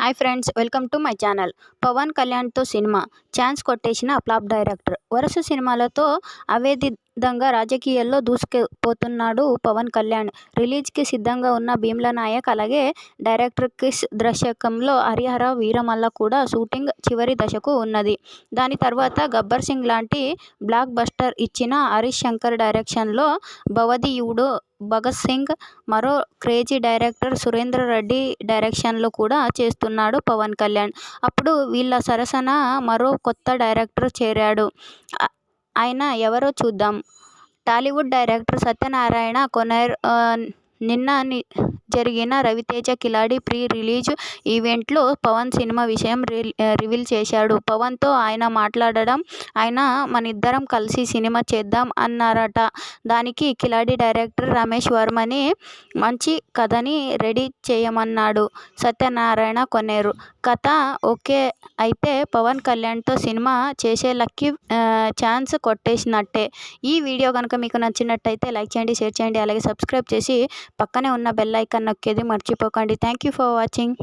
Hi friends welcome to my channel. Pavan కళ్యాణ్తో cinema. Chance కొట్టేసిన flop director. వరుస సినిమాలతో అవేదిధంగా రాజకీయాల్లో దూసుకుపోతున్నాడు పవన్ కళ్యాణ్. రిలీజ్కి సిద్ధంగా ఉన్న భీమ్లా నాయక్ అలాగే డైరెక్టర్ కిస్ దర్శకంలో హరిహర వీరమల్ల కూడా షూటింగ్ చివరి దశకు ఉన్నది. దాని తర్వాత గబ్బర్ సింగ్ లాంటి బ్లాక్ బస్టర్ ఇచ్చిన హరీష్ శంకర్ డైరెక్షన్లో భవదీయుడు భగత్ సింగ్ మరో క్రేజీ డైరెక్టర్ సురేందర్ రెడ్డి డైరెక్షన్లో కూడా చేస్తున్నాడు పవన్ కళ్యాణ్. అప్పుడు వీళ్ళ సరసన మరో కొత్త డైరెక్టర్ చేరాడు. ఆయన ఎవరో చూద్దాం. టాలీవుడ్ డైరెక్టర్ సత్యనారాయణ కొనేర్ నిన్న జరిగిన రవితేజ కిలాడి ప్రీ రిలీజ్ ఈవెంట్లో పవన్ సినిమా విషయం రివీల్ చేశాడు. పవన్తో ఆయన మాట్లాడడం ఆయన మనిద్దరం కలిసి సినిమా చేద్దాం అన్నారట. దానికి కిలాడి డైరెక్టర్ రమేష్ వర్మని మంచి కథని రెడీ చేయమన్నాడు. సత్యనారాయణ కొనేరు కథ ఓకే. అయితే పవన్ కళ్యాణ్తో సినిమా చేసే లక్కీ ఛాన్స్ కొట్టేసినట్టే. ఈ వీడియో కనుక మీకు నచ్చినట్టయితే లైక్ చేయండి షేర్ చేయండి అలాగే సబ్స్క్రైబ్ చేసి పక్కనే ఉన్న బెల్ ఐకాన్ నొక్కేది మర్చిపోకండి. Thank you for watching.